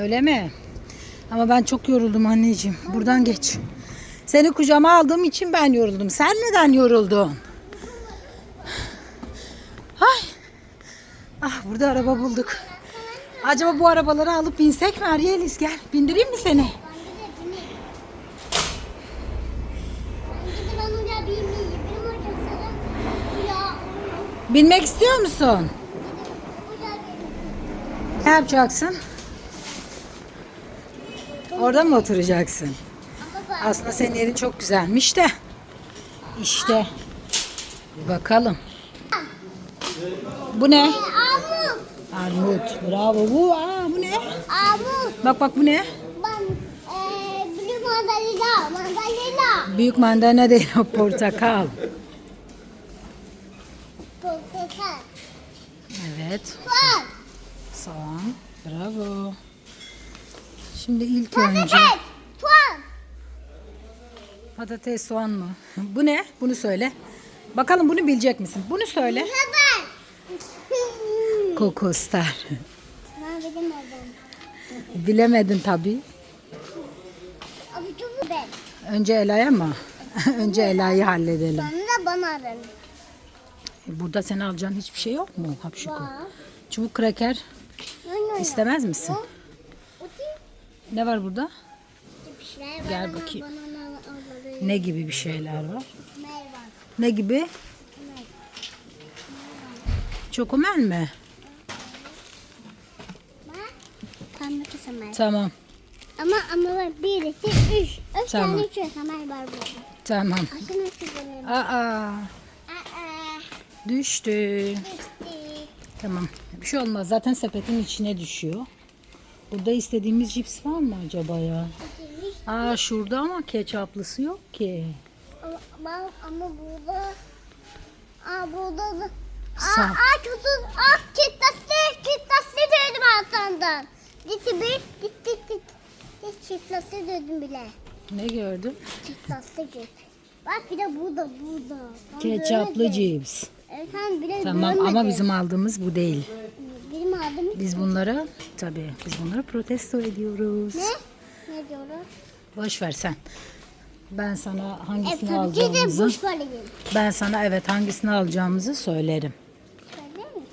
Öyle mi? Ama ben çok yoruldum anneciğim. Buradan geç. Seni kucağıma aldığım için ben yoruldum. Sen neden yoruldun? Ay. Ah burada araba bulduk. Acaba bu arabaları alıp binsek mi Ariyelis gel. Bindireyim mi seni? Ben oraya bilmeyeyim. Benim hocasının ya Binmek istiyor musun? Ne yapacaksın? Orada mı oturacaksın? Aslında senin yerin çok güzelmiş de. İşte. Bir bakalım. Bu ne? Amut. Armut. Bravo. Bu, aa, bu ne? Amut. Bak bak bu ne? Ben eee blue mandalina. Mandalina. Büyük mandalina değil o portakal. Evet. Soğan. Soğan. Bravo. Şimdi ilk önce Patates. Soğan. patates soğan mı? Bu ne? Bunu söyle. Bakalım bunu bilecek misin? Bunu söyle. Haber. Kokostar. Ben bilemedim. Bilemedin tabii. Önce Ela'ya mı? Önce Ela'yı halledelim. Sonra bana arın. Burada sen alacağın hiçbir şey yok mu? Hapşuku. Çubuk kraker istemez misin? Ne var burada? Gel bakayım. Ne gibi bir şeyler var? Ne gibi? Çokomel mi? Tamam. Ama ama bir, iki, üç. Üç Tamam. tane kasamel var burada. Tamam. Aa. Düştü. Tamam. Bir şey olmaz. Zaten sepetin içine düşüyor. Burada istediğimiz cips var mı acaba ya? Aa şurada ama ketçaplısı yok ki. Ama, ama, burada Aa burada da. Aa, aa tutun Aa kitlaslı kitlaslı dedim altından Gitti bir gitti gitti Hiç kitlaslı dedim bile Ne gördün? Kitlaslı git Bak bir de burada burada Ketçaplı böyle de- cips. Sen bile Tamam ama bizim aldığımız bu değil. Benim adım Biz bunları tabii biz bunları protesto ediyoruz. ne? Ne diyorlar? Boş ver sen. Ben sana E hangisini tabii ki de alacağımızı boş ben sana evet hangisini alacağımızı söylerim. Söyler misin?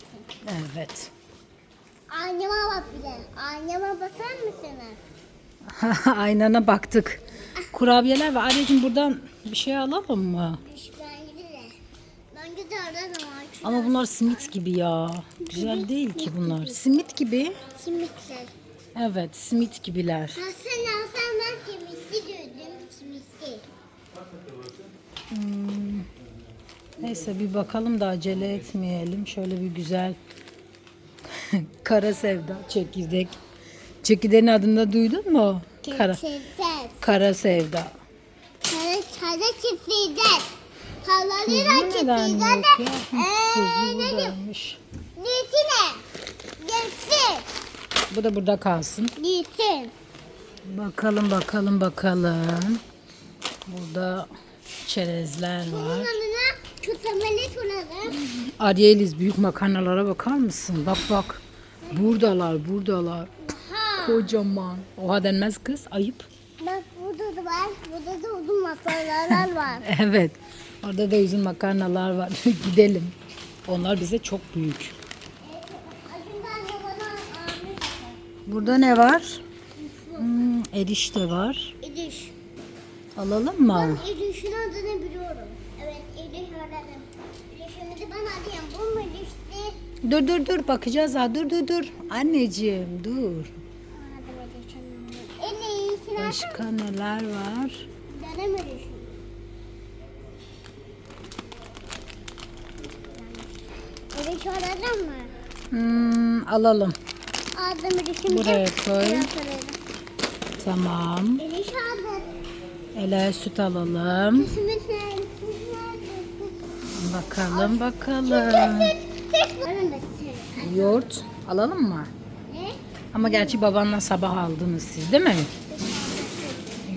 Evet. Anneme bak bir de Anneme bakar mısınız? Aynana baktık. Kurabiyeler var. Anneciğim buradan bir şey alalım mı? Bence de. Artık. Ama bunlar simit gibi ya. Güzel değil ki bunlar. Simit gibi. Simitler. Evet simit gibiler. Ha sen alsan ben simitli diyordum. Simitli. Neyse bir bakalım da acele etmeyelim. Şöyle bir güzel kara sevda çekirdek. Çekirdeğin adını duydun mu? Kara, kara sevda. Çare çare Haları Tuzlu da Tuzlu ne diyeyim? buradaymış. Gitsin. Bu da burada kalsın. Gitsin. Bakalım bakalım bakalım. Burada çerezler var. Arieliz büyük makarnalara bakar mısın? Bak bak. Buradalar buradalar. Ha. Kocaman. Oha denmez kız. Ayıp. Bak burada da var. Burada da uzun makarnalar var. Evet. Orada da uzun makarnalar var. Gidelim. Onlar bize çok büyük. Burada ne var? Hmm, erişte var. İdiş. Alalım mı? Ben İdiş'in adını biliyorum. Evet İdiş öğrendim. İdiş'ini de ben arayayım. Bu mu İdiş'ti? Dur dur dur bakacağız ha. Dur dur dur. Anneciğim dur. Başka neler var? Denem İdiş öğrendin mi? Hmm, alalım. Aldım İdiş'in Buraya koy. Tamam. aldım. Ele süt alalım. Bakalım bakalım. Yoğurt alalım mı? Ne? Ama gerçi babanla sabah aldınız siz değil mi?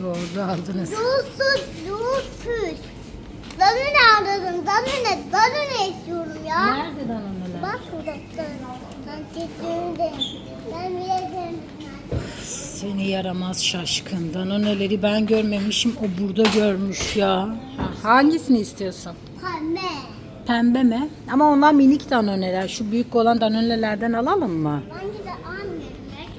Yoğurdu aldınız. Yoğurtsuz, yoğurtsuz. Danone aldım, danone, danone istiyorum kadar anneler. Bak uzaktan. Ben çekimde. Ben bilemedim. Seni yaramaz şaşkın. Danoneleri ben görmemişim. O burada görmüş ya. Hangisini istiyorsun? Pembe. Pembe mi? Ama onlar minik danoneler. Şu büyük olan danonelerden alalım mı? Ben